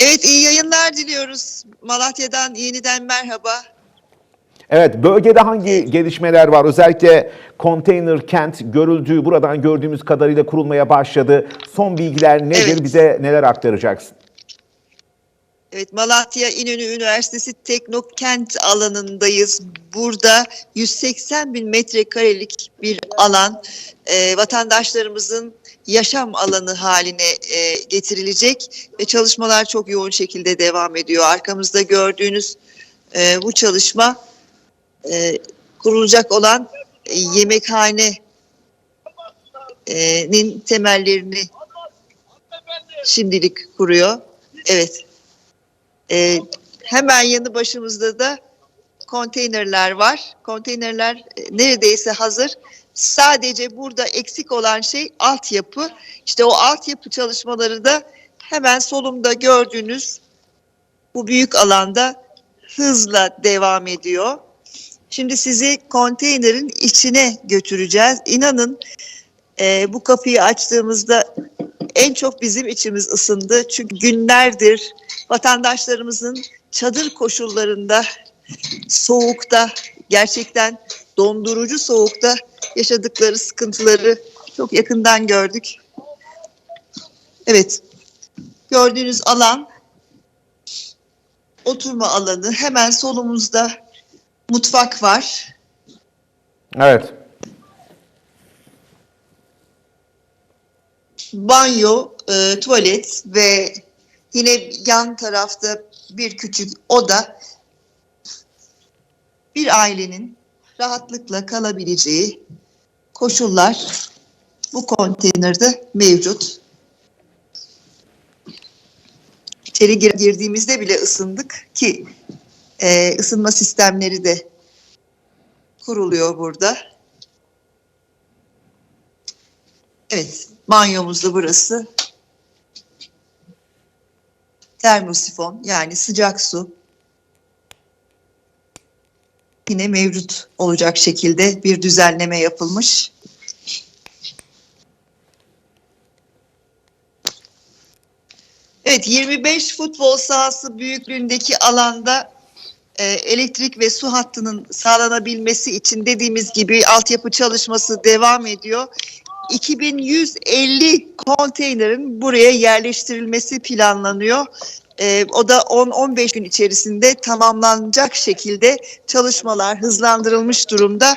Evet iyi yayınlar diliyoruz. Malatya'dan yeniden merhaba. Evet, bölgede hangi gelişmeler var? Özellikle konteyner kent görüldüğü, buradan gördüğümüz kadarıyla kurulmaya başladı. Son bilgiler nedir? Evet. Bize neler aktaracaksın? Evet Malatya İnönü Üniversitesi Teknokent alanındayız. Burada 180 bin metrekarelik bir alan e, vatandaşlarımızın yaşam alanı haline e, getirilecek ve çalışmalar çok yoğun şekilde devam ediyor. Arkamızda gördüğünüz e, bu çalışma e, kurulacak olan e, yemekhanenin temellerini şimdilik kuruyor. Evet. Ee, hemen yanı başımızda da konteynerler var. Konteynerler e, neredeyse hazır. Sadece burada eksik olan şey altyapı. İşte o altyapı çalışmaları da hemen solumda gördüğünüz bu büyük alanda hızla devam ediyor. Şimdi sizi konteynerin içine götüreceğiz. İnanın e, bu kapıyı açtığımızda en çok bizim içimiz ısındı. Çünkü günlerdir vatandaşlarımızın çadır koşullarında soğukta gerçekten dondurucu soğukta yaşadıkları sıkıntıları çok yakından gördük. Evet. Gördüğünüz alan oturma alanı. Hemen solumuzda mutfak var. Evet. banyo, e, tuvalet ve yine yan tarafta bir küçük oda bir ailenin rahatlıkla kalabileceği koşullar bu konteynerde mevcut. İçeri gir- girdiğimizde bile ısındık ki e, ısınma sistemleri de kuruluyor burada. Evet, banyomuz da burası. Termosifon yani sıcak su. Yine mevcut olacak şekilde bir düzenleme yapılmış. Evet 25 futbol sahası büyüklüğündeki alanda e, elektrik ve su hattının sağlanabilmesi için dediğimiz gibi altyapı çalışması devam ediyor. 2150 konteynerin buraya yerleştirilmesi planlanıyor. Ee, o da 10-15 gün içerisinde tamamlanacak şekilde çalışmalar hızlandırılmış durumda.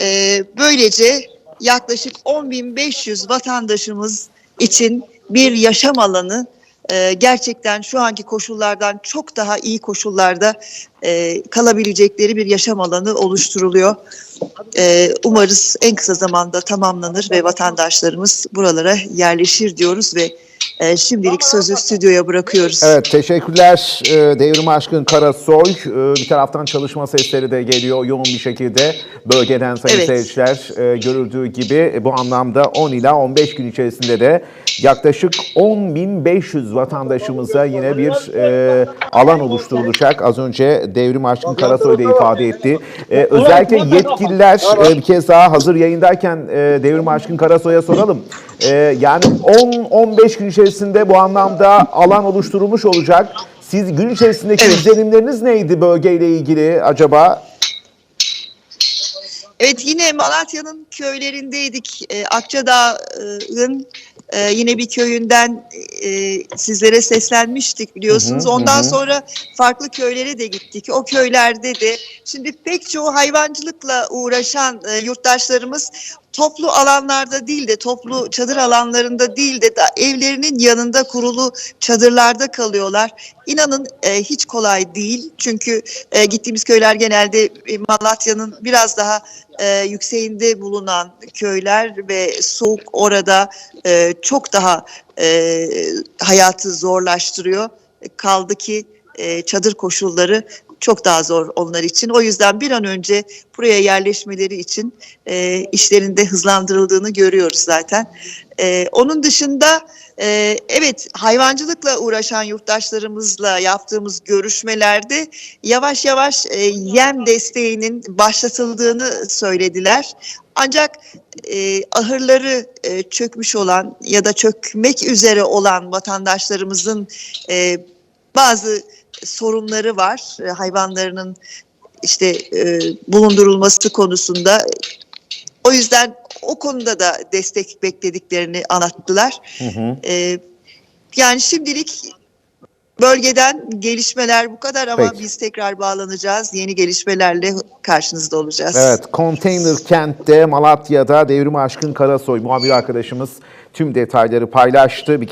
Ee, böylece yaklaşık 10.500 vatandaşımız için bir yaşam alanı e, gerçekten şu anki koşullardan çok daha iyi koşullarda e, kalabilecekleri bir yaşam alanı oluşturuluyor. Ee, umarız en kısa zamanda tamamlanır ve vatandaşlarımız buralara yerleşir diyoruz ve e, şimdilik sözü stüdyoya bırakıyoruz. Evet, teşekkürler e, Devrim Aşkın Karasoy. E, Bir taraftan çalışma sesleri de geliyor yoğun bir şekilde bölgeden sayın Evet. seyirciler. E, Görüldüğü gibi e, bu anlamda 10 ila 15 gün içerisinde de yaklaşık 10.500 vatandaşımıza yine bir e, alan oluşturulacak. Az önce Devrim Aşkın Karasoy da ifade etti. E, özellikle yetkililer e, bir kez daha hazır yayındayken e, Devrim Aşkın Karasoy'a soralım. E, yani 10-15 gün içerisinde bu anlamda alan oluşturulmuş olacak. Siz gün içerisindeki Evet. izlenimleriniz neydi bölgeyle ilgili acaba? Evet yine Malatya'nın köylerindeydik. Ee, Akçadağ'ın e, yine bir köyünden e, sizlere seslenmiştik biliyorsunuz. Hı hı, Ondan hı. sonra farklı köylere de gittik. O köylerde de şimdi pek çoğu hayvancılıkla uğraşan e, yurttaşlarımız toplu alanlarda değil de toplu çadır alanlarında değil de evlerinin yanında kurulu çadırlarda kalıyorlar. İnanın e, hiç kolay değil. Çünkü e, gittiğimiz köyler genelde e, Malatya'nın biraz daha e, yükseğinde bulunan köyler ve soğuk orada e, çok daha e, hayatı zorlaştırıyor. Kaldı ki e, çadır koşulları çok daha zor onlar için. O yüzden bir an önce buraya yerleşmeleri için e, işlerinde hızlandırıldığını görüyoruz zaten. E, onun dışında e, evet hayvancılıkla uğraşan yurttaşlarımızla yaptığımız görüşmelerde yavaş yavaş e, yem desteğinin başlatıldığını söylediler. Ancak e, ahırları e, çökmüş olan ya da çökmek üzere olan vatandaşlarımızın e, bazı sorunları var. E, hayvanlarının işte e, bulundurulması konusunda. O yüzden o konuda da destek beklediklerini anlattılar. E, yani şimdilik bölgeden gelişmeler bu kadar ama Peki. biz tekrar bağlanacağız. Yeni gelişmelerle karşınızda olacağız. Evet, Konteyner Kent'te Malatya'da Devrim Aşkın Karasoy muhabir arkadaşımız tüm detayları paylaştı. Bir